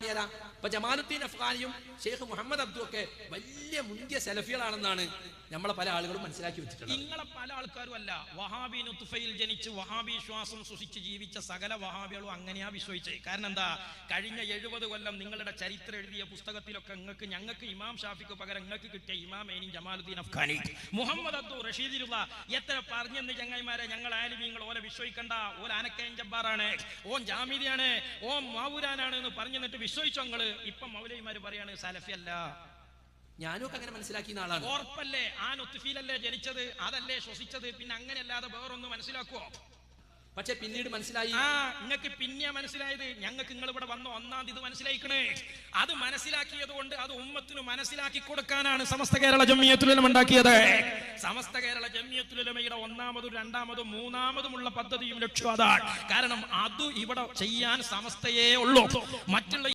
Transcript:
ഇപ്പൊ ജമാലുദ്ദീൻ അഫ്ഗാനിയും ഷെയ്ഖ് മുഹമ്മദ് അബ്ദു ഒക്കെ വലിയ മുന്തിയ സെലഫികളാണെന്നാണ് നമ്മളെ പല ആളുകളും മനസ്സിലാക്കി വെച്ചിട്ടുണ്ട്. നിങ്ങളെ പല ആൾക്കാരും അല്ല. വഹാബി നുത്തുഫയിൽ ജനിച്ച് വഹാബി വിശ്വാസം സൂക്ഷിച്ച് ജീവിച്ച സകല വഹാബികളും അങ്ങനെയാ വിശ്വസിച്ചത്. കാരണം എന്താ? കഴിഞ്ഞ എഴുപത് കൊല്ലം നിങ്ങളുടെ ചരിത്രം എഴുതിയ പുസ്തകത്തിലൊക്കെ നിങ്ങൾക്ക് ഞങ്ങൾക്ക് ഇമാം ഷാഫിക്ക് പകരം നിങ്ങൾക്ക് കിട്ടിയ ഇമാം ഏനി ജമാലുദ്ദീൻ അഫ്ഖാനി മുഹമ്മദ് അബ്ദു റഷീദിലുള്ള എത്ര പറഞ്ഞെന്ന് ചങ്ങായിമാരെ ഞങ്ങൾ ആരും നിങ്ങൾ ഓലെ വിശ്വസിക്കണ്ട. ഓല അനക്കയൻ ജബ്ബാറാണ്. ഓൻ ജാമിദിയാണ്. ഓം മാവൂരാനാണ് എന്ന് പറഞ്ഞു എന്നിട്ട് വിശ്വസിച്ചോ ഞങ്ങൾ ഇപ്പം മൗലൈമാര് പറയാണ് സലഫി അല്ല. ഞാനും ഒക്കെ അങ്ങനെ മനസ്സിലാക്കിയ ആളാണ്. ഓർപ്പല്ലേ? ആ നൊത്തുഫീലല്ലേ ജനിച്ചത്? അതല്ലേ ശ്വസിച്ചത്? പിന്നെ അങ്ങനെയല്ലാതെ വേറൊന്നും മനസ്സിലാക്കുവോ? പക്ഷെ പിന്നീട് മനസ്സിലായി. ആ നിങ്ങൾക്ക് പിന്നെ മനസ്സിലായത്. ഞങ്ങൾക്ക് നിങ്ങൾ ഇവിടെ വന്ന ഒന്നാം തീയതി മനസ്സിലായിക്കണേ. അത് മനസ്സിലാക്കിയത് കൊണ്ട് അത് ഉമ്മത്തിന് മനസ്സിലാക്കി കൊടുക്കാനാണ് സമസ്ത കേരള ജമ്മിയത്തുലം ഉണ്ടാക്കിയത്. സമസ്ത കേരള ജമ്മിയത്തുലമയുടെ ഒന്നാമതും രണ്ടാമതും മൂന്നാമതുമുള്ള പദ്ധതിയും ലക്ഷ്യം അതാണ്. കാരണം അത് ഇവിടെ ചെയ്യാൻ സമസ്തയേ ഉള്ളൂ. മറ്റുള്ള